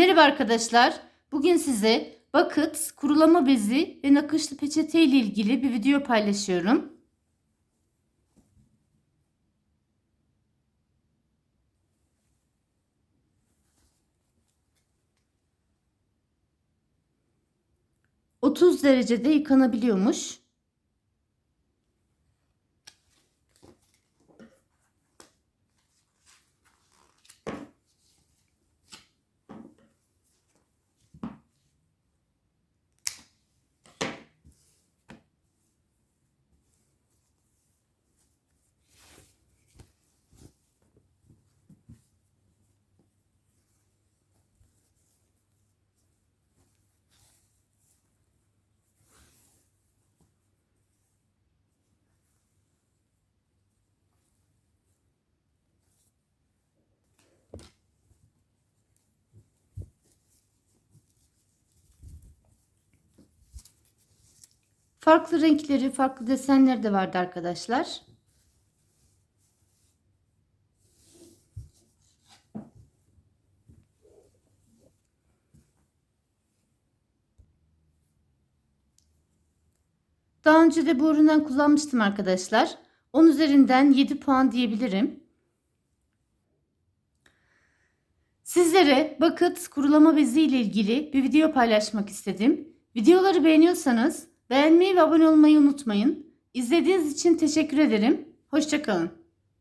Merhaba arkadaşlar. Bugün size bucket, kurulama bezi ve nakışlı peçete ile ilgili bir video paylaşıyorum. ...30 derecede yıkanabiliyormuş. Farklı renkleri, farklı desenleri de vardı arkadaşlar. Daha önce de bu üründen kullanmıştım arkadaşlar. 10 üzerinden 7 puan diyebilirim. Sizlere bucket kurulama bezi ile ilgili bir video paylaşmak istedim. Videoları beğeniyorsanız beğenmeyi ve abone olmayı unutmayın. İzlediğiniz için teşekkür ederim. Hoşçakalın.